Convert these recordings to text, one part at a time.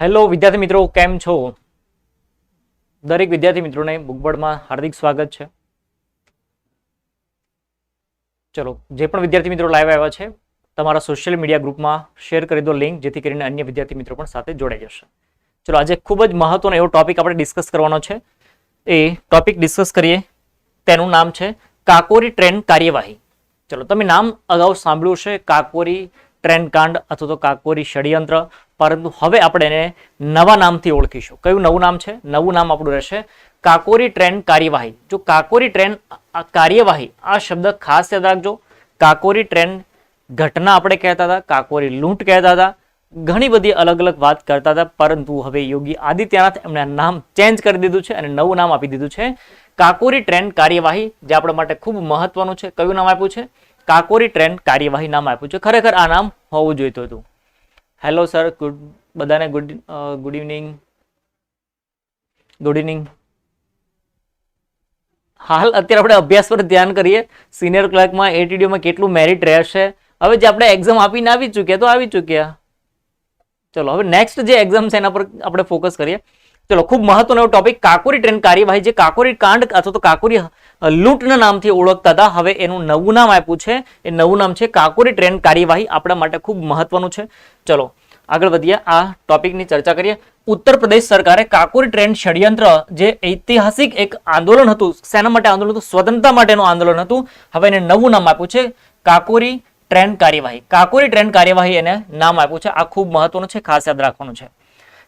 Hello વિદ્યાર્થી મિત્રો, કેમ છો? દરેક વિદ્યાર્થી મિત્રોને બુકબર્ડમાં હાર્દિક સ્વાગત છે. ચલો, જે પણ વિદ્યાર્થી મિત્રો લાઈવ આવ્યા છે, તમારા સોશિયલ મીડિયા ગ્રુપમાં શેર કરી દો લિંક જેથી કરીને અન્ય વિદ્યાર્થી મિત્રો પણ સાથે જોડાઈ જશે. ચલો, આજે ખૂબ જ મહત્વનો એવો ટોપિક આપણે ડિસ્કસ કરવાનો છે. એ ટોપિક ડિસ્કસ કરીએ, તેનું નામ છે કાકોરી ટ્રેન કાર્યવાહી. ચલો, તમે નામ અગાઉ સાંભળ્યું છે કાકોરી ટ્રેન કાંડ અથવા તો કાકોરી ષડયંત્ર. પરંતુ હવે આપણે એને નવા નામથી ઓળખીશું. કયું નવું નામ છે? નવું નામ આપણું રહેશે કાકોરી ટ્રેન કાર્યવાહી. જો કાકોરી ટ્રેન કાર્યવાહી, આ શબ્દ ખાસ યાદ રાખજો. કાકોરી ટ્રેન ઘટના આપણે કહેતા હતા, કાકોરી લૂંટ કહેતા હતા. ઘણી બધી અલગ અલગ વાત કરતા હતા, પરંતુ હવે યોગી આદિત્યનાથ એમણે નામ ચેન્જ કરી દીધું છે અને નવું નામ આપી દીધું છે. કાકોરી ટ્રેન કાર્યવાહી, જે આપણા માટે ખૂબ મહત્વનું છે, કયું નામ આપ્યું છે? કાકોરી ટ્રેન કાર્યવાહી નામ આપ્યું છે. ખરેખર આ નામ હોવું જોઈતું હતું. હેલો સર ગુડ બધાને good good evening good evening હાલ અત્યારે આપણે અભ્યાસ પર ધ્યાન કરીએ. સિનિયર ક્લાર્કમાં એટીડીઓમાં કેટલું મેરિટ રહેશે? હવે જે આપણે એક્ઝામ આપીને આવી ચૂક્યા તો આવી ચૂક્યા. ચલો, હવે નેક્સ્ટ જે એક્ઝામ છે એના પર આપણે ફોકસ કરીએ. ચલો, ખૂબ મહત્વનો એવો ટોપિક કાકોરી ટ્રેન કાર્યવાહી જે કાકોરી કાંડ અથવા તો કાકોરી લૂંટના નામથી ઓળખતા હતા. હવે એનું નવું નામ આપ્યું છે. એ નવું નામ છે કાકોરી ટ્રેન કાર્યવાહી. આપણા માટે ખૂબ મહત્વનું છે. ચલો, આગળ વધીએ. આ ટોપિકની ચર્ચા કરીએ. ઉત્તર પ્રદેશ સરકારે કાકોરી ટ્રેન ષડયંત્ર જે ઐતિહાસિક એક આંદોલન હતું, શેના માટે આંદોલન હતું? સ્વતંત્રતા માટેનું આંદોલન હતું. હવે એને નવું નામ આપ્યું છે કાકોરી ટ્રેન કાર્યવાહી. કાકોરી ટ્રેન કાર્યવાહી એને નામ આપ્યું છે. આ ખૂબ મહત્વનું છે, ખાસ યાદ રાખવાનું છે.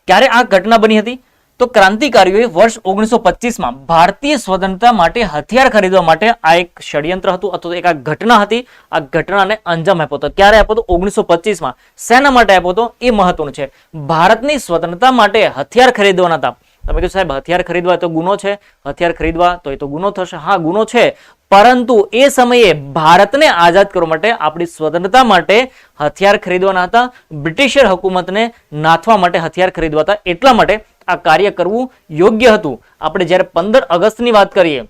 ક્યારે આ ઘટના બની હતી? તો ક્રાંતિકારીઓએ વર્ષ ઓગણીસો પચીસમાં ભારતીય સ્વતંત્રતા માટે હથિયાર ખરીદવા માટે આ એક ષડયંત્ર હતું, અથવા એક આ ઘટના હતી. આ ઘટનાને અંજામ આપ્યો હતો. ક્યારે આપ્યો હતો? ઓગણીસો પચીસમાં શેના માટે આપ્યો હતો? એ મહત્વનું છે. ભારતની સ્વતંત્રતા માટે હથિયાર ખરીદવાના હતા. તમે કીધું સાહેબ, હથિયાર ખરીદવા તો ગુનો છે. હથિયાર ખરીદવા તો એ તો ગુનો થશે. હા, ગુનો છે. પરંતુ એ સમયે ભારતને આઝાદ કરવા માટે આપણી સ્વતંત્રતા માટે હથિયાર ખરીદવાના હતા. બ્રિટિશર હુકુમતને નાથવા માટે હથિયાર ખરીદવા હતા. એટલા માટે આ કાર્ય કરવું યોગ્ય હતું. આપણે જ્યારે પંદર ઓગસ્ટની વાત કરીએ,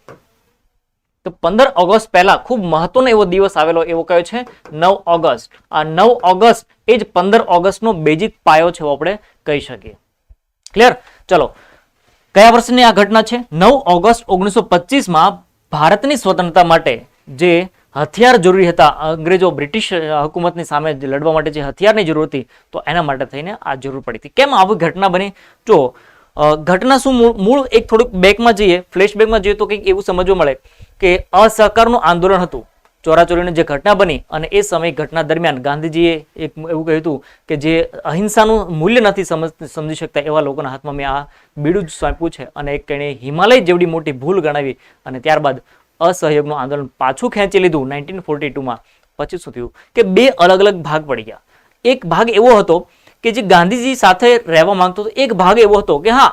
તો પંદર ઓગસ્ટ પહેલા ખૂબ મહત્વનો એવો દિવસ આવેલો, એવો કયો છે? નવ ઓગસ્ટ. આ નવ ઓગસ્ટ એ જ પંદર ઓગસ્ટનો બેઝિક પાયો છે આપણે કહી શકીએ. ક્લિયર? ચલો. કયા વર્ષની આ ઘટના છે? નવ ઓગસ્ટ ઓગણીસો પચીસમાં ભારતની સ્વતંત્રતા માટે જે હથિયાર જરૂરી હતા. અંગ્રેજો બ્રિટિશ હુકુમતની સામે લડવા માટે જે હથિયારની જરૂર હતી, તો એના માટે થઈને આ જરૂર પડી હતી. કેમ આવી ઘટના બની? જો ઘટના શું મૂળ એક થોડુંક બેકમાં જઈએ ફ્લેશબેકમાં જઈએ તો કંઈક એવું સમજવા મળે કે અસહકારનું આંદોલન હતું. ચોરાચોરીની જે ઘટના બની અને એ સમય ઘટના દરમિયાન ગાંધીજીએ એક એવું કહ્યું હતું કે જે અહિંસાનું મૂલ્ય નથી સમજ, સમજી શકતા એવા લોકોના હાથમાં મેં આ બીડું જ સોંપ્યું છે. અને એક એણે હિમાલય જેવડી મોટી ભૂલ ગણાવી અને ત્યારબાદ અસહયોગનું આંદોલન પાછું ખેંચી લીધું નાઇન્ટીન ફોર્ટી ટુમાં. પછી શું થયું કે બે અલગ અલગ ભાગ પડી ગયા. એક ભાગ એવો હતો કે જે ગાંધીજી સાથે રહેવા માંગતો હતો, એક ભાગ એવો હતો કે હા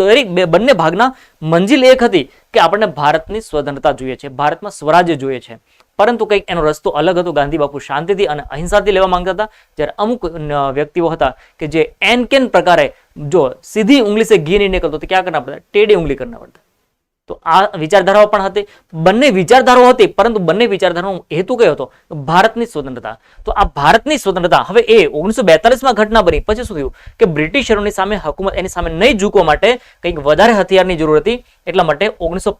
દરેક બંને ભાગના મંજિલ એક હતી કે આપણને ભારતની સ્વતંત્રતા જોઈએ છે, ભારતમાં સ્વરાજ્ય જોઈએ છે. પરંતુ કંઈક એનો રસ્તો અલગ હતો, ગાંધી બાપુ શાંતિથી અને અહિંસાથી લેવા માંગતા હતા. જ્યારે અમુક વ્યક્તિઓ હતા કે જે એન કેન પ્રકારે જો સીધી ઉંગલી સે ઘી નહીં નીકળતો તો ક્યાં કરના પડતા ટેડી ઉંગલી કરના પડતા તો આ વિચારધારાઓ પણ હતી. બંને વિચારધારાઓ હતી, પરંતુ બંને વિચારધારાનો હેતુ કયો હતો? ભારતની સ્વતંત્રતા. તો આ ભારતની સ્વતંત્રતા હવે એ ઓગણીસો બેતાલીસમાં ઘટના બની. પછી શું થયું? કે બ્રિટિશરોની સામે હકુમત એની સામે નહીં ઝૂકવા માટે કંઈક વધારે હથિયારની જરૂર હતી. એટલા માટે ઓગણીસો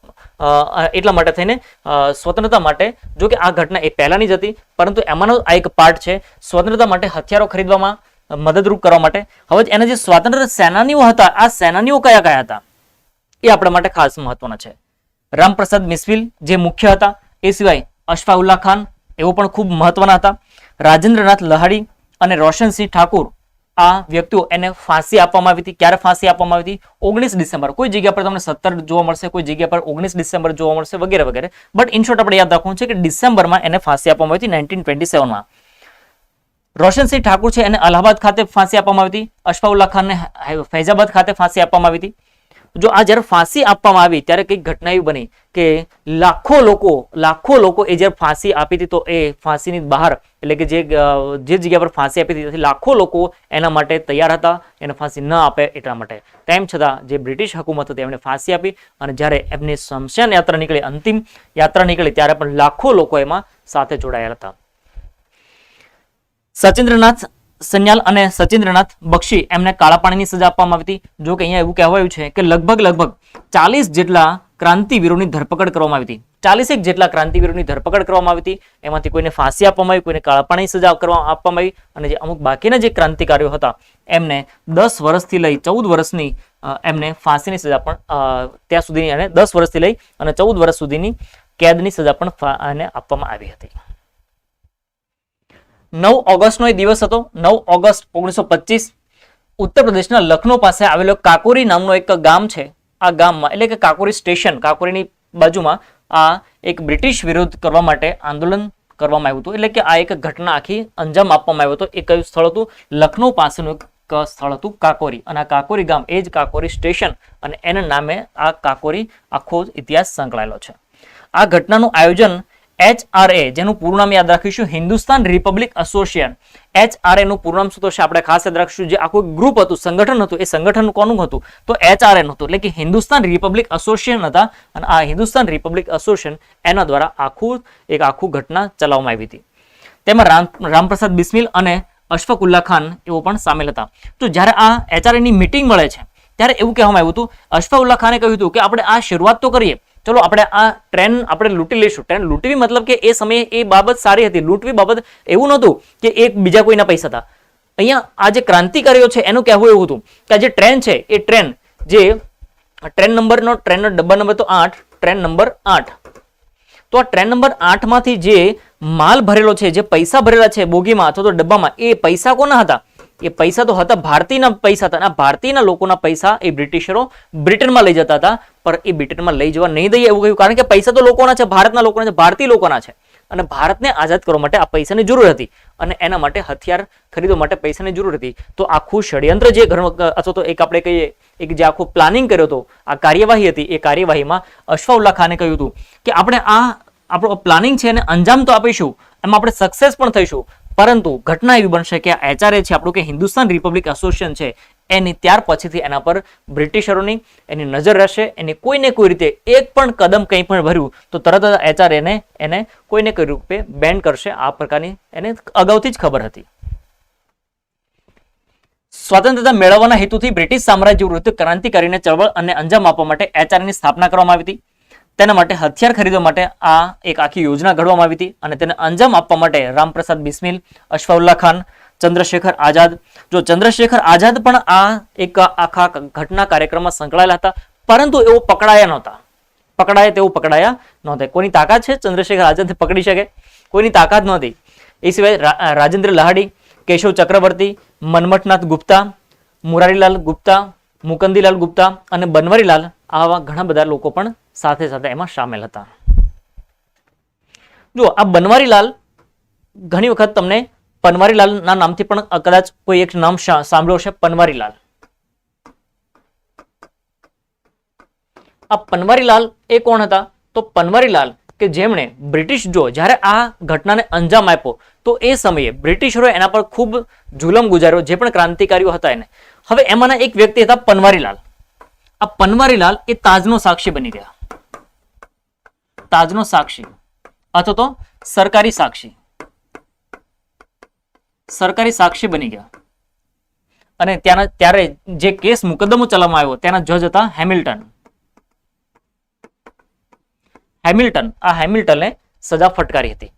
એટલા માટે થઈને સ્વતંત્રતા માટે, જો કે આ ઘટના એ પહેલાંની જ હતી, પરંતુ એમાંનો આ એક પાર્ટ છે, સ્વતંત્રતા માટે હથિયારો ખરીદવામાં મદદરૂપ કરવા માટે. હવે એના જે સ્વાતંત્ર્ય સેનાનીઓ હતા, આ સેનાનીઓ કયા કયા હતા? એ આપણા માટે ખાસ મહત્વના છે. રામપ્રસાદ મિસ્વિલ જે મુખ્ય હતા, એ સિવાય અશફાઉલ્લા ખાન એવો પણ ખૂબ મહત્વના હતા. રાજેન્દ્રનાથ લહાડી અને રોશનસિંહ ઠાકુર આ વ્યક્તિઓ એને ફાંસી આપવામાં આવી હતી. ક્યારે ફાંસી આપવામાં આવી હતી? ઓગણીસ ડિસેમ્બર. કોઈ જગ્યા પર તમને સત્તર જોવા મળશે, કોઈ જગ્યા પર ઓગણીસ ડિસેમ્બર જોવા મળશે વગેરે વગેરે. બટ ઇન શોર્ટ આપણે યાદ રાખવું છે કે ડિસેમ્બરમાં એને ફાંસી આપવામાં આવી હતી, નાઇન્ટીન ટ્વેન્ટી સેવનમાં. રોશનસિંહ ઠાકુર છે એને અલ્હાબાદ ખાતે ફાંસી આપવામાં આવી હતી. અશફાઉલ્લા ખાનને ફૈઝાબાદ ખાતે ફાંસી આપવામાં આવી હતી. જો આ જ્યારે ફાંસી આપવામાં આવી ત્યારે કંઈક ઘટના એવી બની કે લાખો લોકો લાખો લોકો એ જ્યારે ફાંસી આપી હતી તો એ ફાંસીની બહાર, એટલે કે જે જગ્યા પર ફાંસી આપી હતી લાખો લોકો એના માટે તૈયાર હતા, એને ફાંસી ન આપે એટલા માટે. તેમ છતાં જે બ્રિટિશ હકુમત હતી એમણે ફાંસી આપી અને જ્યારે એમની શમશાન યાત્રા નીકળી, અંતિમ યાત્રા નીકળી, ત્યારે પણ લાખો લોકો એમાં સાથે જોડાયેલા હતા. સચિન્દ્રનાથ સન્યાલ અને સચિન્દ્રનાથ બક્ષી એમને કાળા પાણીની સજા આપવામાં આવી હતી. જો કે અહીંયા એવું કહેવાયું છે કે લગભગ લગભગ ચાલીસ જેટલા ક્રાંતિવીરોની ધરપકડ કરવામાં આવી હતી. ચાલીસેક જેટલા ક્રાંતિવીરોની ધરપકડ કરવામાં આવી હતી. એમાંથી કોઈને ફાંસી આપવામાં આવી, કોઈને કાળા પાણીની સજા કરવા આપવામાં આવી અને જે અમુક બાકીના જે ક્રાંતિકારીઓ હતા, એમને દસ વર્ષથી લઈ, ચૌદ વર્ષની એમને ફાંસીની સજા પણ ત્યાં સુધીની અને દસ વર્ષથી લઈ અને ચૌદ વર્ષ સુધીની કેદની સજા પણ એને આપવામાં આવી હતી. નવ ઓગસ્ટનો એ દિવસ હતો. નવ ઓગસ્ટ ઓગણીસો ઉત્તર પ્રદેશના લખનૌ પાસે આવેલો કાકોરી નામનો એક ગામ છે. આ ગામમાં એટલે કે કાકોરી સ્ટેશન, કાકોરીની બાજુમાં આ એક બ્રિટિશ વિરોધ કરવા માટે આંદોલન કરવામાં આવ્યું હતું. એટલે કે આ એક ઘટના આખી અંજામ આપવામાં આવ્યો હતો. એ કયું સ્થળ હતું. લખનૌ પાસેનું એક સ્થળ હતું કાકોરી. અને આ કાકોરી ગામ એ જ કાકોરી સ્ટેશન અને એના નામે આ કાકોરી આખો ઇતિહાસ સંકળાયેલો છે. આ ઘટનાનું આયોજન એચઆરએ જેનું પૂરું નામ યાદ રાખીશું, હિન્દુસ્તાન રિપબ્લિક એસોસિએશન. એચઆરએ નું પૂરું નામ શું થશે આપણે ખાસ યાદ રાખીશું, જે આખું ગ્રુપ હતું, સંગઠન હતું, એ સંગઠન કોનું હતું? તો એચઆરએ નું હતું, એટલે કે હિન્દુસ્તાન રિપબ્લિક એસોસિએશન હતા, અને આ હિન્દુસ્તાન રિપબ્લિક એસોસિએશન એના દ્વારા આખું, એક આખું ઘટના ચલાવવામાં આવી હતી. તેમાં રામ, રામપ્રસાદ બિસ્મિલ અને અશફાકુલ્લા ખાન એવો પણ સામેલ હતા. તો જ્યારે આ એચઆરએ ની મિટિંગ મળે છે, ત્યારે એવું કહેવામાં આવ્યું હતું અશફાઉલ્લા ખાને કહ્યું હતું કે આપણે આ શરૂઆત તો કરીએ ચલો આપણે આ ટ્રેન આપણે લૂંટી લઈશું. ટ્રેન લૂંટવી મતલબ કે એ સમયે એ બાબત સારી હતી. લૂંટવી બાબત એવું નહોતું કે એક બીજા કોઈના પૈસા હતા. અહીંયા આ જે ક્રાંતિકારીઓ છે એનું કહેવું એવું હતું કે આ જે ટ્રેન છે એ ટ્રેન જે ટ્રેન નંબરનો ટ્રેનનો ડબ્બા નંબર તો આઠ, ટ્રેન નંબર આઠ. તો આ ટ્રેન નંબર આઠમાંથી જે માલ ભરેલો છે, જે પૈસા ભરેલા છે બોગીમાં અથવા તો ડબ્બામાં, એ પૈસા કોના હતા? એ પૈસા તો હતા ભારતીયના પૈસા હતા આ ભારતીયના લોકોના પૈસા એ બ્રિટિશરો બ્રિટનમાં લઈ જતા હતા. પણ એ બ્રિટનમાં લઈ જવા નહીં દઈએ એવું કહ્યું. કારણ કે પૈસા તો લોકોના છે, ભારતના લોકોના છે, ભારતીય લોકોના છે. અને ભારતને આઝાદ કરવા માટે આ પૈસાની જરૂર હતી. અને એના માટે હથિયાર ખરીદવા માટે પૈસાની જરૂર હતી. તો આખું ષડયંત્ર જે અથવા તો એક આપણે કહીએ, એક જે આખું પ્લાનિંગ કર્યો હતો, આ કાર્યવાહી હતી, એ કાર્યવાહીમાં અશફાઉલ્લા ખાને કહ્યું હતું કે આપણે આ, આપણો પ્લાનિંગ છે એને અંજામ તો આપીશું. એમાં આપણે સક્સેસ પણ થઈશું. પરંતુ ઘટના એવી બનશે કે એચઆરએ છે, આપણું કે હિન્દુસ્તાન રિપબ્લિક એસોસિએશન છે, એની ત્યાર પછીથી એના પર બ્રિટિશરોની એની નજર રહેશે, એની કોઈને કોઈ રીતે એક પણ કદમ કંઈ પણ ભર્યું, તો તરત જ એચઆરએ એને એને કોઈને કોઈ રૂપે બેન કરશે, આ પ્રકારની એને અગાઉથી જ ખબર હતી. સ્વતંત્રતા મેળવવાના હેતુથી બ્રિટિશ સામ્રાજ્ય વિરુદ્ધ ક્રાંતિકારીને ચળવળ અને અંજામ આપવા માટે એચઆરની સ્થાપના કરવામાં આવી હતી. તેના માટે હથિયાર ખરીદવા માટે આ એક આખી યોજના ઘડવામાં આવી હતી અને તેને અંજામ આપવા માટે રામપ્રસાદ બિસ્મિલ અશફાઉલ્લા ખાન, ચંદ્રશેખર આઝાદ. જો ચંદ્રશેખર આઝાદ પણ આ એક આખા ઘટના કાર્યક્રમમાં સંકળાયેલા હતા, પરંતુ એવો પકડાયા નહોતા. પકડાય તેવું પકડાયા નહોતા. કોની તાકાત છે? ચંદ્રશેખર આઝાદ પકડી શકે? કોઈની તાકાત નહોતી. એ સિવાય રાજેન્દ્ર લહાડી, કેશવ ચક્રવર્તી, મન્મથનાથ ગુપ્તા, મુરારીલાલ ગુપ્તા, મુકંદીલાલ ગુપ્તા અને બનવારીલાલ આવા ઘણા બધા લોકો પણ સાથે સાથે એમાં સામેલ હતા. જો આ બનવારીલાલ ઘણી વખત તમને પનવારીલાલના નામથી પણ કદાચ કોઈ એક નામ સાંભળ્યો છે પનવારીલાલ. આ પનવારીલાલ એ કોણ હતા? તો પનવારીલાલ કે જેમણે બ્રિટિશ જો જ્યારે આ ઘટનાને અંજામ આપ્યો, તો એ સમયે બ્રિટિશરોએ એના પર ખૂબ જુલમ ગુજાર્યો, જે પણ ક્રાંતિકારીઓ હતા એને. હવે એમાંના એક વ્યક્તિ હતા પનવારીલાલ. આ પનવારીલાલ એ તાજનો સાક્ષી બની ગયા. તાજનો સાક્ષી અથવા તો સરકારી સાક્ષી. સરકારી સાક્ષી બની ગયા. અને ત્યાંના, ત્યારે જે કેસ મુકદ્દમો ચલાવવામાં આવ્યો તેના જજ હતા હેમિલ્ટન. હેમિલ્ટન, આ હેમિલ્ટને સજા ફટકારી હતી.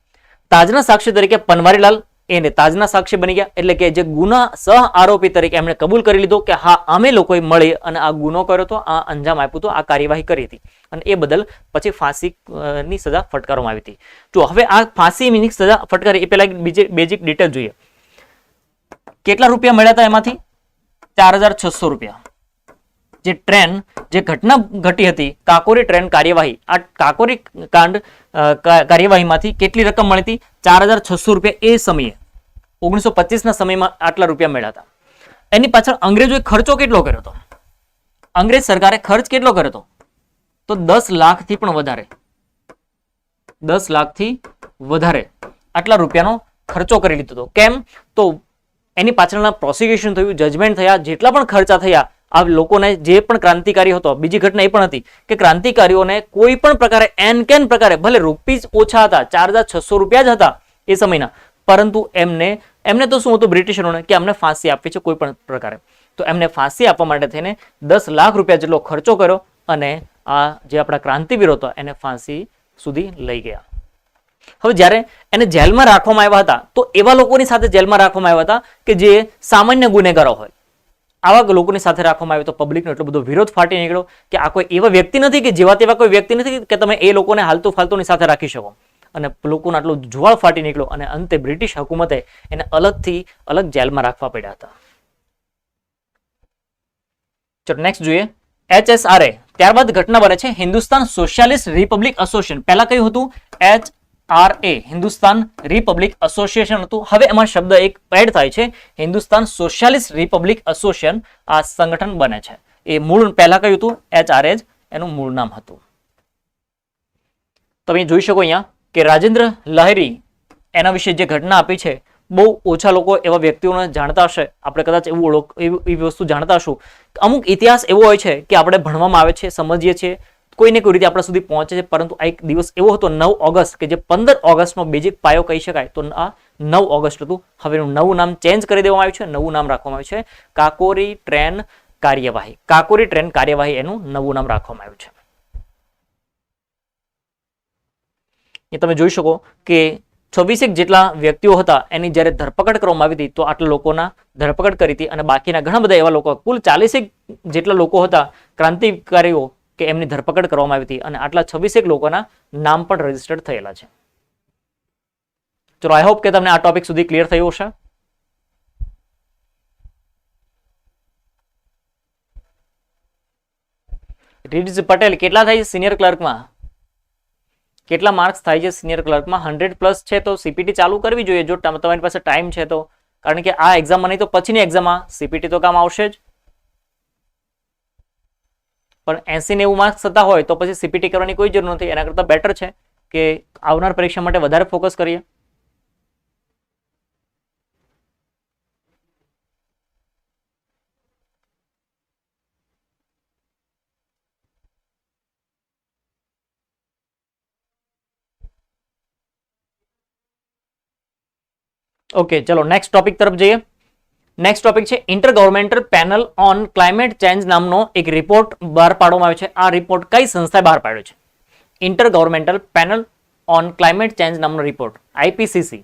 તાજના સાક્ષી તરીકે પનવારીલાલ એને તાજના સાક્ષી બની ગયા, એટલે કે જે ગુના સહ આરોપી તરીકે એમણે કબૂલ કરી લીધો કે હા અમે લોકોએ મળી અને આ ગુનો કર્યો હતો, આ અંજામ આપ્યું હતું, આ કાર્યવાહી કરી હતી. અને એ બદલ પછી ફાંસીની સજા ફટકારવામાં આવી હતી. જો હવે આ ફાંસીની સજા ફટકારી, એ પહેલા બીજી, બેઝિક ડિટેલ જોઈએ. કેટલા રૂપિયા મળ્યા હતા એમાંથી? ચાર રૂપિયા. જે ટ્રેન, જે ઘટના ઘટી હતી, કાકોરી ટ્રેન કાર્યવાહી, આ કાકોરી કાંડ કાર્યવાહીમાંથી કેટલી રકમ મળી હતી? ચાર રૂપિયા એ સમયે. ઓગણીસો પચીસના સમયમાં આટલા રૂપિયા મળ્યા હતા. એની પાછળ અંગ્રેજોએ ખર્ચો કેટલો કર્યો હતો? અંગ્રેજ સરકારે ખર્ચ કેટલો કર્યો હતો? તો દસ લાખથી પણ વધારે. દસ લાખથી વધારે. આટલા રૂપિયાનો ખર્ચો કરી લીધો હતો. કેમ? તો એની પાછળના પ્રોસિક્યુશન થયું જજમેન્ટ થયા, જેટલા પણ ખર્ચા થયા, આ લોકોને જે પણ ક્રાંતિકારી હતો, બીજી ઘટના એ પણ હતી કે ક્રાંતિકારીઓને કોઈ પણ પ્રકારે, એન કેન પ્રકારે, ભલે રૂપીસ ઓછા હતા, ચાર હજાર છસો રૂપિયા જ હતા એ સમયના, પરંતુ એમને એમને તો શું હતું બ્રિટિશરોને કે અમને ફાંસી આપવી છે કોઈ પણ પ્રકારે. તો એમને ફાંસી આપવા માટે થઈને દસ લાખ રૂપિયા જેટલો ખર્ચો કર્યો અને આ જે આપણા ક્રાંતિવીરો હતા, એને ફાંસી સુધી લઈ ગયા. હવે જ્યારે એને જેલમાં રાખવામાં આવ્યા હતા, તો એવા લોકોની સાથે જેલમાં રાખવામાં આવ્યા હતા કે જે સામાન્ય ગુનેગારો હોય. આવા લોકોની સાથે રાખવામાં આવ્યો તો પબ્લિકનો એટલો બધો વિરોધ ફાટી નીકળ્યો કે આ કોઈ એવા વ્યક્તિ નથી કે જેવા તેવા કોઈ વ્યક્તિ નથી કે તમે એ લોકોને હાલતુ ફાલતુની સાથે રાખી શકો. અને લોકોનો આટલો જુવાળ ફાટી નીકળ્યો અને અંતે બ્રિટિશ હુકુમતે એને અલગથી અલગ જેલમાં રાખવા પડ્યા હતા. ચલો નેક્સ્ટ જોઈએ. એચએસઆરએ ત્યારબાદ ઘટના બને છે હિન્દુસ્તાન સોશિયાલિસ્ટ રિપબ્લિક એસોસિએશન. પહેલા કયું હતું? H R A, Hindustan republic association હતું. હવે એમાં શબ્દ એક એડ થાય છે. હિન્દુસ્તાન સોશિયાલિસ્ટ રિપબ્લિક એસોસિએશન આ સંગઠન બને છે. એ મૂળ પહેલા કયું હતું? એચ આર એજ એનું મૂળ નામ હતું. તમે જોઈ શકો અહીંયા કે રાજેન્દ્ર લહેરી એના વિશે જે ઘટના આપી છે બહુ ઓછા લોકો એવા વ્યક્તિઓને જાણતા હશે. આપણે કદાચ એવું ઓળખ, એવી વસ્તુ જાણતા હશું. અમુક ઇતિહાસ એવો હોય છે કે આપણે ભણવામાં આવે છે, સમજીએ છીએ. કોઈને કોઈ રીતે આપણા સુધી પહોંચે છે, પરંતુ આ એક દિવસ એવો હતો નવ ઓગસ્ટ કે જે પંદર ઓગસ્ટનો બેઝિક પાયો કહી શકાય. તો આ નવ ઓગસ્ટ હતું. હવે એનું નવું નામ ચેન્જ કરી દેવામાં આવ્યું છે, નવું નામ રાખવામાં આવ્યું છે. કાકોરી ટ્રેન કાર્યવાહી. કાકોરી ટ્રેન કાર્યવાહી એનું નવું નામ રાખવામાં આવ્યું છે. એ તમે જોઈ શકો કે છવ્વીસેક જેટલા વ્યક્તિઓ હતા એની જ્યારે ધરપકડ કરવામાં આવી હતી, તો આટલા લોકોના ધરપકડ કરી હતી અને બાકીના ઘણા બધા એવા લોકો, કુલ ચાલીસેક જેટલા લોકો હતા, ક્રાંતિકારીઓ, કે એમની ધરપકડ કરવામાં આવી હતી અને આટલા છવ્વીસેક લોકોના નામ પણ રજીસ્ટર્ડ થયેલા છે. ચલો આઈ હોપ કે તમને આ ટોપિક સુધી ક્લિયર થયું હશે. રીડ્સ પટેલ, કેટલા થાય સિનિયર ક્લર્કમાં કેટલા માર્ક્સ થાય છે સિનિયર ક્લર્કમાં હંડ્રેડ પ્લસ છે તો સીપીટી ચાલુ કરવી જોઈએ. જો તમ- તમારી પાસે ટાઈમ છે તો. કારણ કે આ એક્ઝામમાં નહીં તો પછીની એક્ઝામમાં સીપીટી તો કામ આવશે જ. પણ એસી નેવું માર્ક્સ થતા હોય તો પછી સીપીટી કરવાની કોઈ જરૂર નથી. એના કરતાં બેટર છે કે આવનાર પરીક્ષા માટે વધારે ફોકસ કરીએ. ઓકે ચલો નેક્સ્ટ ટોપિક તરફ જઈએ નેક્સ્ટ ટોપિક છે inter governmental panel on climate change નામનો એક રિપોર્ટ બહાર પાડવામાં આવ્યો છે આ રિપોર્ટ કઈ સંસ્થાએ બહાર પાડ્યો છે inter governmental panel on climate change નામનો રિપોર્ટ આઈપીસીસી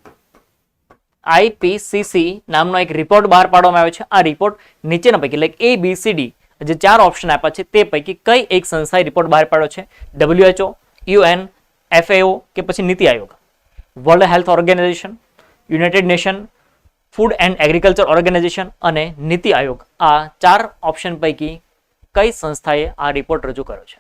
આઈપીસીસી નામનો એક રિપોર્ટ બહાર પાડવામાં આવ્યો છે આ રિપોર્ટ નીચેના પૈકી like A B C D જે ચાર ઓપ્શન આપ્યા છે, તે પૈકી કઈ એક સંસ્થાએ રિપોર્ટ બહાર પાડ્યો છે? ડબ્લ્યુએચઓ યુએન એફએઓ કે પછી NITI Aayog? World Health Organization United Nation, food and agriculture organization અને નીતિ આયોગ આ ચાર ઓપ્શન પૈકી કઈ સંસ્થાએ આ રિપોર્ટ રજૂ કર્યો છે?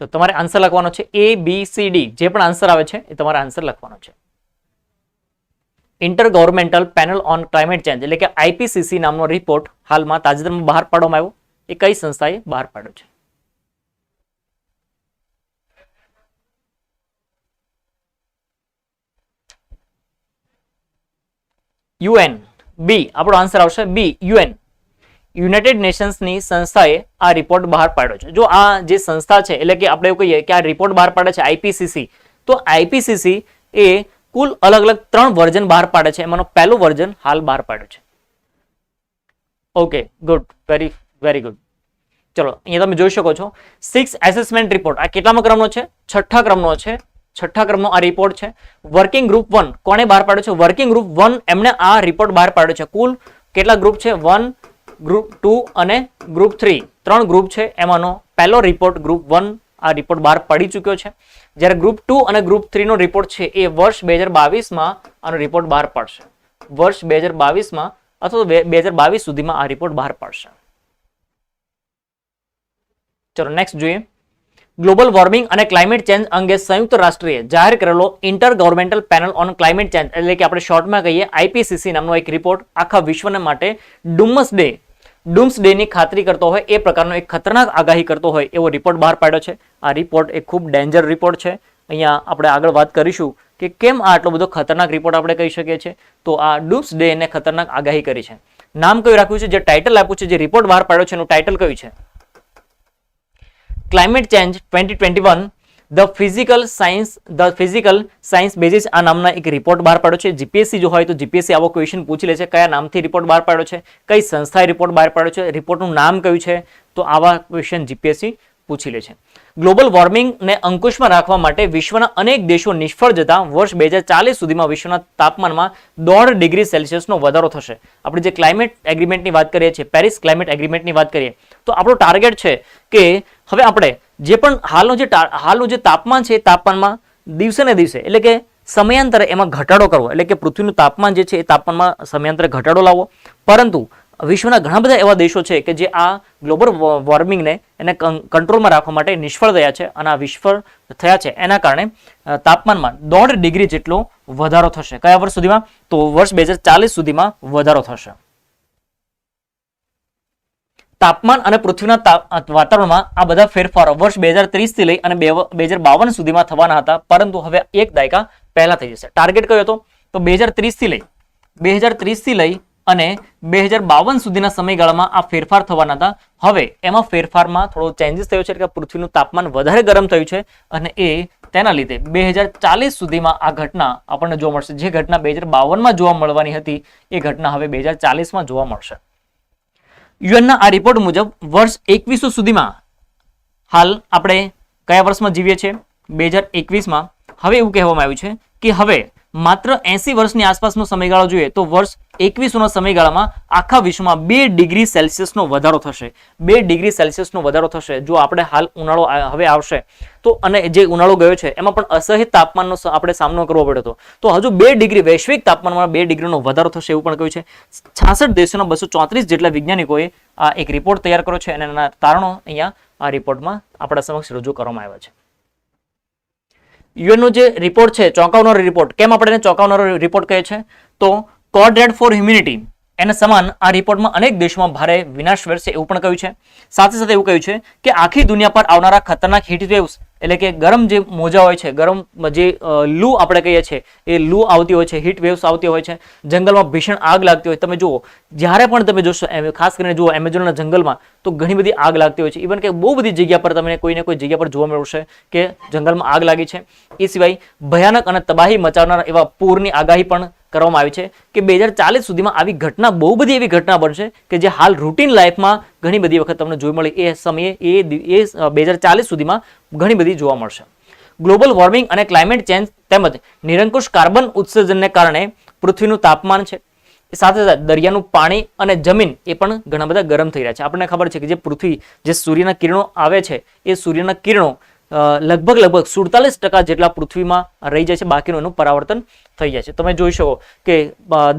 તો તમારે આન્સર લખવાનો છે એ બી સી ડી જે પણ આન્સર આવે છે એ તમારે આન્સર લખવાનો છે. Inter governmental panel on climate change એટલે કે આઈપીસીસી નામનો રિપોર્ટ હાલમાં તાજેતરમાં બહાર પાડવામાં આવ્યો. એ કઈ સંસ્થાએ બહાર પાડ્યો છે? યુએન. બી આપણો આન્સર આવશે બી યુએન. યુનાઇટેડ નેશન્સની સંસ્થાએ આ રિપોર્ટ બહાર પાડ્યો છે. જો આ જે સંસ્થા છે, એટલે કે આપણે એવું કહીએ કે આ રિપોર્ટ બહાર પાડે છે આઈપીસીસી તો આઈપીસીસી એ કુલ અલગ અલગ ત્રણ વર્ઝન બહાર પાડે છે. એમાંનો પહેલું વર્ઝન હાલ બહાર પાડ્યું છે. Okay good very very good ચલો, અહીંયા તમે જોઈ શકો છો. સિક્સ એસેસમેન્ટ રિપોર્ટ આ કેટલામાં ક્રમનો છે? છઠ્ઠા ક્રમનો છે. છઠ્ઠા ક્રમનો આ રિપોર્ટ છે. વર્કિંગ ગ્રુપ વન કોણે બહાર પાડ્યો છે? વર્કિંગ ગ્રુપ વન એમણે આ રિપોર્ટ બહાર પાડ્યો છે. કુલ કેટલા ગ્રુપ છે? વન ગ્રુપ ટુ અને ગ્રુપ થ્રી ત્રણ ગ્રુપ છે એમાંનો પહેલો રિપોર્ટ ગ્રુપ વન આ રિપોર્ટ બહાર પડી ચૂક્યો છે. જ્યારે ગ્રુપ ટુ અને ગ્રુપ થ્રીનો રિપોર્ટ છે એ વર્ષ બે હજાર બાવીસમાં આનો રિપોર્ટ બહાર પડશે. વર્ષ બે હજાર બાવીસમાં અથવા તો બે હજાર બાવીસ સુધીમાં આ રિપોર્ટ બહાર પડશે. ચલો નેક્સ્ટ જોઈએ. ગ્લોબલ વોર્મિંગ અને ક્લાઇમેટ ચેન્જ અંગે સંયુક્ત રાષ્ટ્રીય જાહેર કરેલો inter governmental panel on climate change, એટલે કે આપણે શોર્ટમાં કહીએ આઈપીસીસી નામનો એક રિપોર્ટ આખા વિશ્વને માટે ડુમસ ડે, ડુમ્સ ડેની ખાતરી કરતો હોય, એ પ્રકારનો એક ખતરનાક આગાહી કરતો હોય એવો રિપોર્ટ બહાર પાડ્યો છે. આ રિપોર્ટ એક ખૂબ ડેન્જર રિપોર્ટ છે. અહીંયા આપણે આગળ વાત કરીશું કે કેમ આ આટલો બધો ખતરનાક રિપોર્ટ આપણે કહી શકીએ છીએ. તો આ ડુમ્સ ડે એને ખતરનાક આગાહી કરી છે. નામ કયું રાખ્યું છે? જે ટાઇટલ આપ્યું છે, જે રિપોર્ટ બહાર પાડ્યો છે, એનું ટાઇટલ કયું છે? Climate change twenty twenty one the physical science the physical science basis આ નામના એક રિપોર્ટ બહાર પાડ્યો છે. જીપીએસસી જો હોય તો જીપીએસસી આવો ક્વેશ્ચન પૂછી લે છે. કયા નામથી રિપોર્ટ બહાર પાડ્યો છે? કઈ સંસ્થાએ રિપોર્ટ બહાર પાડ્યો છે? રિપોર્ટનું નામ કયું છે? તો આવા ક્વેશ્ચન જીપીએસસી પૂછી લે છે. ગ્લોબલ વોર્મિંગને અંકુશમાં રાખવા માટે વિશ્વના અનેક દેશો નિષ્ફળ જતા વર્ષ બે હજાર ચાલીસ સુધીમાં વિશ્વના તાપમાનમાં દોઢ ડિગ્રી સેલ્સિયસનો વધારો થશે. આપણે જે ક્લાઇમેટ એગ્રીમેન્ટની વાત કરીએ છીએ પેરિસ ક્લાઇમેટ એગ્રીમેન્ટની વાત કરીએ, તો આપણો ટાર્ગેટ છે કે હવે આપણે જે પણ હાલનું જે હાલનું જે તાપમાન છે એ તાપમાનમાં દિવસે ને દિવસે, એટલે કે સમયાંતરે એમાં ઘટાડો કરવો, એટલે કે પૃથ્વીનું તાપમાન જે છે એ તાપમાનમાં સમયાંતરે ઘટાડો લાવવો. પરંતુ વિશ્વના ઘણા બધા એવા દેશો છે કે જે આ ગ્લોબલ વોર્મિંગને એને કંટ્રોલમાં રાખવા માટે નિષ્ફળ રહ્યા છે અને આ નિષ્ફળ થયા છે. એના કારણે તાપમાનમાં દોઢ ડિગ્રી જેટલો વધારો થશે. કયા વર્ષ સુધીમાં? તો વર્ષ બે સુધીમાં વધારો થશે. તાપમાન અને પૃથ્વીના વાતાવરણમાં આ બધા ફેરફારો વર્ષ બે હજાર ત્રીસથી લઈ અને બે હજાર બાવન સુધીમાં થવાના હતા. પરંતુ હવે એક દાયકા પહેલા થઈ જશે. ટાર્ગેટ કયો હતો? તો બે હજાર ત્રીસથી લઈ. બે હજાર ત્રીસથી લઈ અને બે હજાર બાવન સુધીના સમયગાળામાં આ ફેરફાર થવાના હતા. હવે એમાં ફેરફારમાં થોડો ચેન્જીસ થયો છે, એટલે કે પૃથ્વીનું તાપમાન વધારે ગરમ થયું છે અને એ તેના લીધે બે હજાર ચાલીસ સુધીમાં આ ઘટના આપણને જોવા મળશે. જે ઘટના બે હજાર બાવનમાં જોવા મળવાની હતી, એ ઘટના હવે બે હજાર ચાલીસમાં જોવા મળશે. યુએનના આ રિપોર્ટ મુજબ વર્ષ એકવીસો સુધીમાં હાલ આપણે કયા વર્ષમાં જીવીએ છીએ? બે હજાર એકવીસમાં. હવે એવું કહેવામાં આવ્યું છે કે હવે માત્ર એસી વર્ષની આસપાસનો સમયગાળો જોઈએ તો વર્ષ એકવીસોના સમયગાળામાં આખા વિશ્વમાં બે ડિગ્રી સેલ્સિયસનો વધારો થશે. બે ડિગ્રી સેલ્સિયસનો વધારો થશે. જો આપણે હાલ ઉનાળો હવે આવશે, તો અને જે ઉનાળો ગયો છે, એમાં પણ અસહ્ય તાપમાનનો આપણે સામનો કરવો પડ્યો હતો તો હજુ બે ડિગ્રી, વૈશ્વિક તાપમાનમાં બે ડિગ્રીનો વધારો થશે એવું પણ કહ્યું છે. છાસઠ દેશોના બસો ચોત્રીસ જેટલા વૈજ્ઞાનિકોએ આ એક રિપોર્ટ તૈયાર કર્યો છે અને એના તારણો અહીંયા આ રિપોર્ટમાં આપણા સમક્ષ રજૂ કરવામાં આવ્યા છે. યુએનનો જે રિપોર્ટ છે, ચોંકાવનારો રિપોર્ટ કેમ આપણે એને ચોંકાવનારો રિપોર્ટ કહે છે? તો કોડ રેડ ફોર હ્યુમિનિટી એના સમાન આ રિપોર્ટમાં અનેક દેશોમાં ભારે વિનાશ વેરશે એવું પણ કહ્યું છે. સાથે સાથે એવું કહ્યું છે કે આખી દુનિયા પર આવનારા ખતરનાક હીટ વેવ્સ એટલે કે ગરમ જે મોજા હોય છે, ગરમ જે લૂ આપણે કહીએ છીએ, એ લૂ આવતી હોય છે હીટ વેવ્સ આવતી હોય છે, જંગલમાં ભીષણ આગ લાગતી હોય, તમે જુઓ, જ્યારે પણ તમે જોશો ખાસ કરીને જુઓ એમેઝોનના જંગલમાં, તો ઘણી બધી આગ લાગતી હોય છે. ઇવન કે બહુ બધી જગ્યા પર તમને કોઈને કોઈ જગ્યા પર જોવા મળશે કે જંગલમાં આગ લાગી છે. એ સિવાય ભયાનક અને તબાહી મચાવનાર એવા પૂરની આગાહી પણ કરવામાં આવી છે કે બે હજાર ચાલીસ સુધીમાં આવી ઘટના, બહુ બધી એવી ઘટના બનશે કે જે હાલ રૂટીન લાઈફમાં ઘણી બધી વખત તમને જોઈ મળે. એ સમયે એ એ બે હજાર ચાલીસ સુધીમાં ઘણી બધી જોવા મળશે. ગ્લોબલ વોર્મિંગ અને ક્લાઇમેટ ચેન્જ તેમજ નિરંકુશ કાર્બન ઉત્સર્જનને કારણે પૃથ્વીનું તાપમાન છે. સાથે સાથે દરિયાનું પાણી અને જમીન એ પણ ઘણા બધા ગરમ થઈ રહ્યા છે. આપણને ખબર છે કે જે પૃથ્વી, જે સૂર્યના કિરણો આવે છે, એ સૂર્યના કિરણો લગભગ લગભગ સુડતાલીસ ટકા જેટલા પૃથ્વીમાં રહી જાય છે, બાકીનું એનું પરાવર્તન થઈ જાય છે. તમે જોઈ શકો કે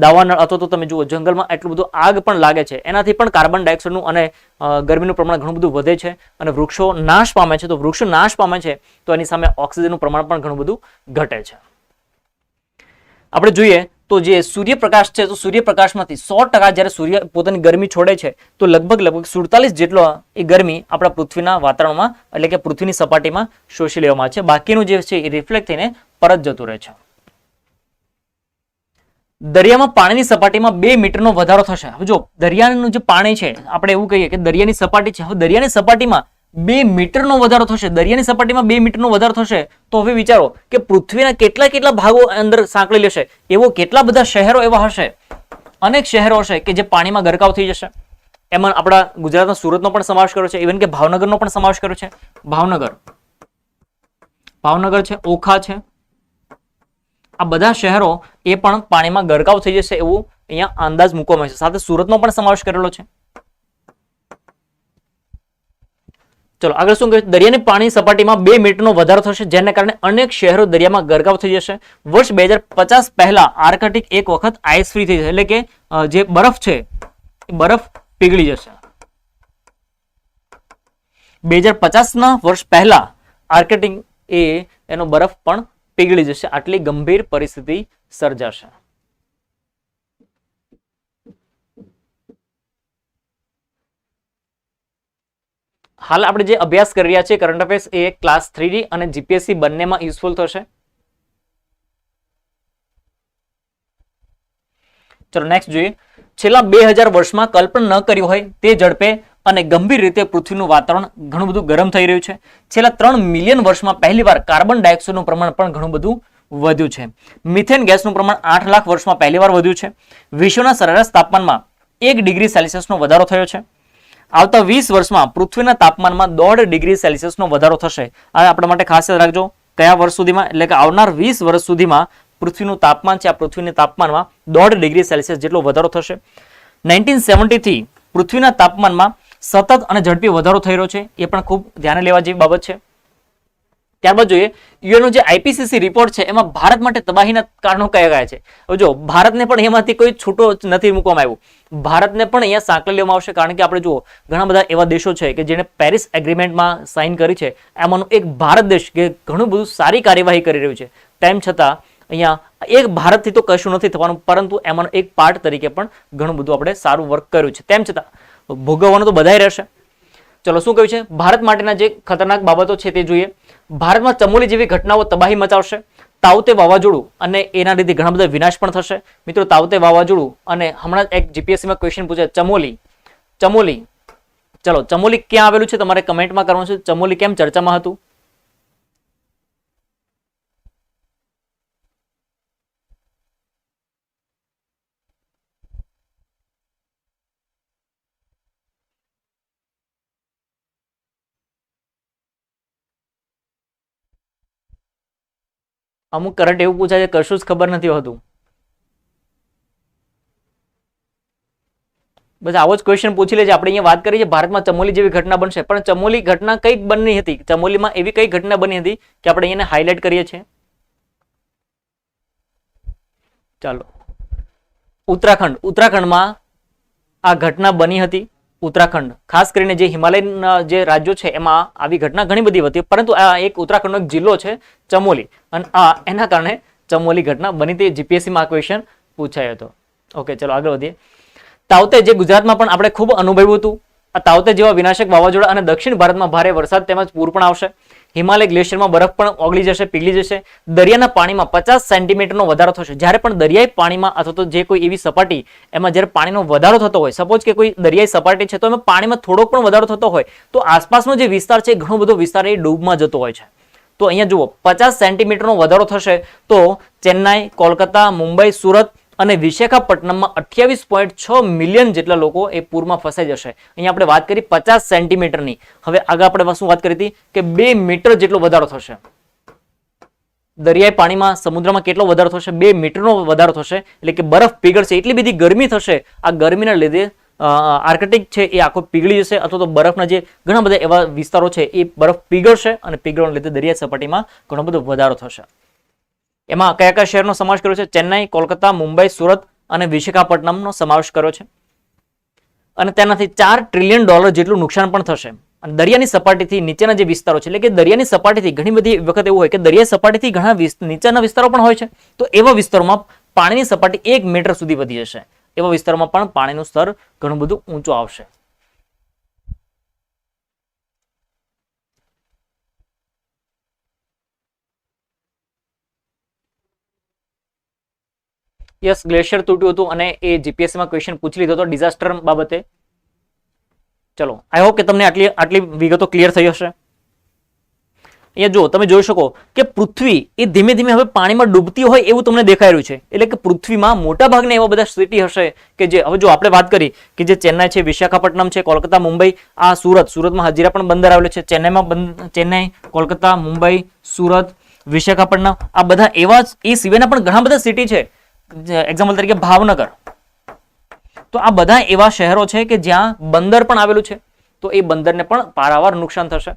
દાવાનળ અથવા તો તમે જુઓ, જંગલમાં એટલું બધું આગ પણ લાગે છે. એનાથી પણ કાર્બન ડાયોક્સાઇડનું અને ગરમીનું પ્રમાણ ઘણું બધું વધે છે અને વૃક્ષો નાશ પામે છે. તો વૃક્ષો નાશ પામે છે, તો એની સામે ઓક્સિજનનું પ્રમાણ પણ ઘણું બધું ઘટે છે. આપણે જોઈએ તો જે સૂર્યપ્રકાશ છે, તો સૂર્યપ્રકાશમાંથી સો ટકા જ્યારે સૂર્ય પોતાની ગરમી છોડે છે, તો લગભગ લગભગ સુડતાલીસ જેટલો એ ગરમી આપણા પૃથ્વીના વાતાવરણમાં એટલે કે પૃથ્વીની સપાટીમાં શોષી લેવામાં છે. બાકીનું જે છે એ રિફ્લેક્ટ થઈને પરત જતું રહે છે. દરિયામાં પાણીની સપાટીમાં બે મીટરનો વધારો થશે. જો દરિયાનું જે પાણી છે, આપણે એવું કહીએ કે દરિયાની સપાટી છે. હવે દરિયાની સપાટીમાં બે મીટરનો વધારો થશે, દરિયાની સપાટીમાં બે મીટરનો વધારો થશે, તો હવે વિચારો કે પૃથ્વીના કેટલા કેટલા ભાગો અંદર સાંકળી લેશે, એવો કેટલા બધા શહેરો એવા હશે, અનેક શહેરો હશે કે જે પાણીમાં ગરકાવ થઈ જશે. એમાં આપણા ગુજરાતના સુરતનો પણ સમાવેશ કર્યો છે, ઇવન કે ભાવનગરનો પણ સમાવેશ કર્યો છે. ભાવનગર. ભાવનગર છે, ઓખા છે. આ બધા શહેરો એ પણ પાણીમાં ગરકાવ થઈ જશે એવું અહીંયા અંદાજ મૂકવામાં આવે છે. સાથે સુરતનો પણ સમાવેશ કરેલો છે. ચલો, આગળ શું કહ્યું? દરિયાની પાણી સપાટીમાં બે મીટરનો વધારો થશે, જેને કારણે અનેક શહેરો દરિયામાં ગરકાવ થઈ જશે. વર્ષ બે પહેલા આર્કટિક એક વખત આઈસ ફ્રી થઈ જશે, એટલે કે જે બરફ છે બરફ પીગળી જશે. બે હજાર પચાસના વર્ષ પહેલા આર્કટિક એ એનો બરફ પણ પીગળી જશે, આટલી ગંભીર પરિસ્થિતિ સર્જાશે. હાલ આપણે જે અભ્યાસ કરી રહ્યા છીએ કરંટ અફેર્સ એ ક્લાસ થ્રી અને જીપીએસસી બંનેમાં યુઝફુલ થશે. ચલો નેક્સ્ટ જોઈએ. છેલ્લા બે હજાર વર્ષમાં કલ્પના ન કર્યું હોય તે ઝડપે અને ગંભીર રીતે પૃથ્વીનું વાતાવરણ ઘણું બધું ગરમ થઈ રહ્યું છે. છેલ્લા ત્રણ મિલિયન વર્ષમાં પહેલીવાર કાર્બન ડાયોક્સાઇડનું પ્રમાણ પણ ઘણું બધું વધ્યું છે. મિથેન ગેસનું પ્રમાણ આઠ લાખ વર્ષમાં પહેલીવાર વધ્યું છે. વિશ્વના સરેરાશ તાપમાનમાં એક ડિગ્રી સેલ્સિયસનો વધારો થયો છે. આવતા વીસ વર્ષમાં પૃથ્વીના તાપમાનમાં દોઢ ડિગ્રી સેલ્સિયસનો વધારો થશે. આ આપણા માટે ખાસ યાદ રાખજો. કયા વર્ષ સુધીમાં? એટલે કે આવનાર વીસ વર્ષ સુધીમાં પૃથ્વીનું તાપમાન છે, આ પૃથ્વીના તાપમાનમાં દોઢ ડિગ્રી સેલ્સિયસ જેટલો વધારો થશે. નાઇન્ટીન સેવન્ટીથી પૃથ્વીના તાપમાનમાં સતત અને ઝડપી વધારો થઈ રહ્યો છે. એ પણ ખૂબ ધ્યાને લેવા જેવી બાબત છે. ત્યારબાદ જોઈએ યુએનનો જે આઈપીસીસી રિપોર્ટ છે, એમાં ભારત માટે તબાહીના કારણો કયા કયા છે? જો, ભારતને પણ એમાંથી કોઈ છૂટો નથી મૂકવામાં આવ્યું. ભારતને પણ અહીંયા સાંકળી લેવામાં આવશે, કારણ કે આપણે જુઓ, ઘણા બધા એવા દેશો છે કે જેણે પેરિસ એગ્રીમેન્ટમાં સાઇન કરી છે. એમાંનું એક ભારત દેશ કે ઘણું બધું સારી કાર્યવાહી કરી રહ્યું છે. તેમ છતાં, અહીંયા એક ભારતથી તો કશું નથી થવાનું, પરંતુ એમાંનો એક પાર્ટ તરીકે પણ ઘણું બધું આપણે સારું વર્ક કર્યું છે. તેમ છતાં, ભોગવવાનું તો બધાય રહેશે. ચલો, શું કહ્યું છે? ભારત માટેના જે ખતરનાક બાબતો છે તે જોઈએ. ભારતમાં ચમોલી જેવી ઘટનાઓ તબાહી મચાવશે તાવતે વાવાઝોડું અને એના લીધે ઘણા બધા વિનાશ પણ થશે. મિત્રો તાવતે વાવાઝોડું અને હમણાં એક જીપીએસસીમાં ક્વેશ્ચન પૂછે ચમોલી ચમોલી, ચલો, ચમોલી ક્યાં આવેલું છે? તમારે કમેન્ટમાં કરવાનું છે. ચમોલી કેમ ચર્ચામાં હતું? અમુક કરંટ એવું પૂછાય છે, કશું જ ખબર નથી હોતું. બસ આવો જ ક્વેશ્ચન પૂછી લેજે. આપણે અહીંયા વાત કરીએ છીએ, ભારતમાં ચમોલી જેવી ઘટના બનશે. પણ ચમોલી ઘટના કઈ બની હતી? ચમોલીમાં એવી કઈ ઘટના બની હતી કે આપણે અહીંયા હાઇલાઇટ કરીએ છીએ? ચાલો. ઉત્તરાખંડ. ઉત્તરાખંડમાં આ ઘટના બની હતી. ઉત્તરાખંડ. ખાસ કરીને જે હિમાલયન જે રાજ્યો છે, એમાં આવી ઘટના ઘણી બધી હતી પરંતુ આ એક ઉત્તરાખંડનો એક જિલ્લો છે, ચમોલી. અને આ એના કારણે ચમોલી ઘટના બની હતી. જીપીએસસીમાં આ ક્વેશ્ચન પૂછાયો હતો. ઓકે ચલો આગળ વધીએ. તાવતે જે ગુજરાતમાં પણ આપણે ખૂબ અનુભવ્યું હતું, આ તાવતે જેવા વિનાશક વાવાઝોડા અને દક્ષિણ ભારતમાં ભારે વરસાદ તેમજ પૂર પણ આવશે. હિમાલય ગ્લેશિયરમાં બરફ પણ ઓગળી જશે, પીગળી જશે. દરિયાના પાણીમાં પચાસ સેન્ટીમીટરનો વધારો થશે. જ્યારે પણ દરિયાઈ પાણીમાં અથવા તો જે કોઈ એવી સપાટી એમાં જ્યારે પાણીનો વધારો થતો હોય સપોઝ કે કોઈ દરિયાઈ સપાટી છે, તો એમાં પાણીમાં થોડોક પણ વધારો થતો હોય, તો આસપાસનો જે વિસ્તાર છે ઘણો બધો વિસ્તાર એ ડૂબમાં જતો હોય છે. તો અહીંયા જુઓ, પચાસ સેન્ટીમીટરનો વધારો થશે તો ચેન્નાઈ, કોલકાતા, મુંબઈ, સુરત અને વિશાખાપટ્ટનમમાં અઠ્યાવીસ પોઈન્ટ છ મિલિયન જેટલા લોકો એ પૂરમાં ફસાઈ જશે. અહીંયા આપણે વાત કરી પચાસ સેન્ટીમીટરની. હવે આગળ આપણે શું વાત કરી હતી? કે બે મીટર જેટલો વધારો થશે. દરિયાઈ પાણીમાં, સમુદ્રમાં કેટલો વધારો થશે? બે મીટરનો વધારો થશે. એટલે કે બરફ પીગળશે એટલી બધી ગરમી થશે. આ ગરમીના લીધે આર્કટિક છે એ આખો પીગળી જશે, અથવા તો બરફના જે ઘણા બધા એવા વિસ્તારો છે એ બરફ પીગળશે અને પીગળવાના લીધે દરિયા સપાટીમાં ઘણો બધો વધારો થશે. એમાં કયા કયા શહેરનો સમાવેશ કર્યો છે? ચેન્નાઈ, કોલકાતા, મુંબઈ, સુરત અને વિશાખાપટ્ટનમનો સમાવેશ કર્યો છે. અને તેનાથી ચાર ટ્રિલિયન ડોલર જેટલું નુકસાન પણ થશે. અને દરિયાની સપાટીથી નીચેના જે વિસ્તારો છે, એટલે કે દરિયાની સપાટીથી ઘણી બધી વખત એવું હોય કે દરિયાઈ સપાટીથી ઘણા નીચેના વિસ્તારો પણ હોય છે. તો એવા વિસ્તારોમાં પાણીની સપાટી એક મીટર સુધી વધી જશે. એવા વિસ્તારોમાં પણ પાણીનું સ્તર ઘણું બધું ઊંચું આવશે. યસ ગ્લેશિયર તૂટ્યું હતું અને એ જીપીએસસીમાં ક્વેશ્ચન પૂછી લીધો હતો ડિઝાસ્ટર બાબતે. ચલો આઈ હોપ કે તમને આટલી આટલી વિગતો ક્લિયર થઈ હશે. અહીંયા જો તમે જોઈ શકો કે પૃથ્વી એ ધીમે ધીમે હવે પાણીમાં ડૂબતી હોય એવું તમને દેખાઈ રહ્યું છે. એટલે કે પૃથ્વીમાં મોટા ભાગને એવા બધા સિટી હશે કે જે, હવે જો આપણે વાત કરી કે જે ચેન્નાઈ છે, વિશાખાપટ્ટનમ છે, કોલકાતા, મુંબઈ, આ સુરત, સુરતમાં હજીરા પણ બંદર આવેલું છે. ચેન્નાઈમાં ચેન્નાઈ, કોલકાતા, મુંબઈ, સુરત, વિશાખાપટ્ટનમ, આ બધા એવા એ સિવાયના પણ ઘણા બધા સિટી છે. એક્ઝામ્પલ તરીકે ભાવનગર. તો આ બધા એવા શહેરો છે કે જ્યાં બંદર પણ આવેલું છે. તો એ બંદરને પણ પારાવાર નુકસાન થશે.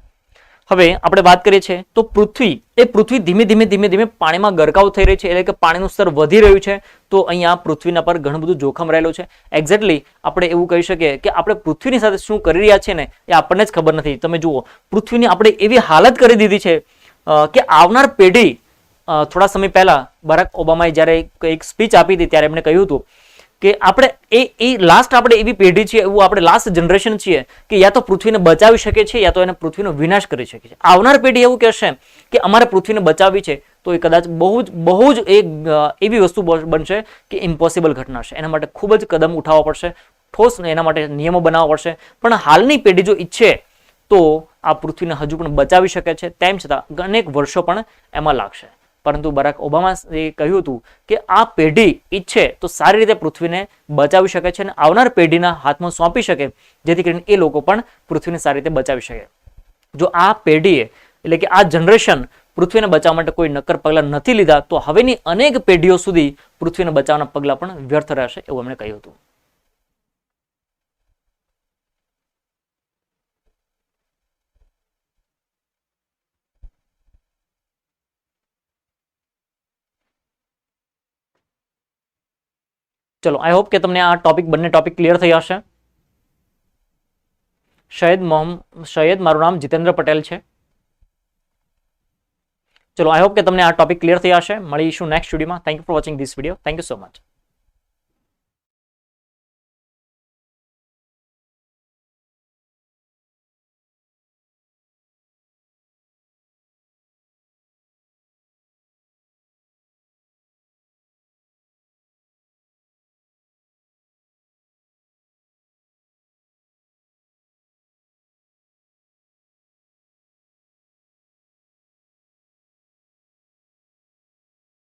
હવે આપણે વાત કરીએ છીએ, તો પૃથ્વી, એ પૃથ્વી ધીમે ધીમે ધીમે ધીમે પાણીમાં ગરકાવ થઈ રહી છે, એટલે કે પાણીનું સ્તર વધી રહ્યું છે. તો અહીંયા પૃથ્વીના પર ઘણું બધું જોખમ રહેલું છે. એક્ઝેક્ટલી આપણે એવું કહી શકીએ કે આપણે પૃથ્વીની સાથે શું કરી રહ્યા છીએ ને, એ આપણને જ ખબર નથી. તમે જુઓ, પૃથ્વીની આપણે એવી હાલત કરી દીધી છે કે આવનાર પેઢી થોડા સમય પહેલા બરાક ઓબામાએ જ્યારે એક સ્પીચ આપી હતી ત્યારે એમણે કહ્યું હતું કે આપણે એ એ લાસ્ટ આપણે એવી પેઢી છીએ, એવું આપણે લાસ્ટ જનરેશન છીએ કે યા તો પૃથ્વીને બચાવી શકે છે, યા તો એને પૃથ્વીનો વિનાશ કરી શકે છે. આવનાર પેઢી એવું કહેશે કે અમારે પૃથ્વીને બચાવવી છે, તો એ કદાચ બહુ જ બહુ જ એક એવી વસ્તુ બનશે કે ઇમ્પોસિબલ ઘટના છે. એના માટે ખૂબ જ કદમ ઉઠાવવા પડશે, ઠોસ એના માટે નિયમો બનાવવા પડશે. પણ હાલની પેઢી જો ઈચ્છે તો આ પૃથ્વીને હજુ પણ બચાવી શકે છે, તેમ છતાં અનેક વર્ષો પણ એમાં લાગશે. પરંતુ બરાક ઓબામાએ કહ્યું હતું કે આ પેઢી ઈચ્છે તો સારી રીતે પૃથ્વીને બચાવી શકે છે અને આવનાર પેઢીના હાથમાં સોંપી શકે, જેથી કરીને એ લોકો પણ પૃથ્વીને સારી રીતે બચાવી શકે. જો આ પેઢીએ, એટલે કે આ જનરેશન પૃથ્વીને બચાવવા માટે કોઈ નક્કર પગલાં નથી લીધા, તો હવેની અનેક પેઢીઓ સુધી પૃથ્વીને બચાવવાના પગલાં પણ વ્યર્થ રહેશે એવું એમણે કહ્યું હતું. ચલો આઈ હોપ કે તમને આ ટોપિક બંને ટોપિક ક્લિયર થઈ હશે. શહેદ મોહમ શહેદ મારું નામ જીતેન્દ્ર પટેલ છે. ચલો આઈ હોપ કે તમને આ ટોપિક ક્લિયર થઈ હશે. મળીશું નેક્સ્ટ સ્ટુડિયોમાં thank you for watching this video thank you so much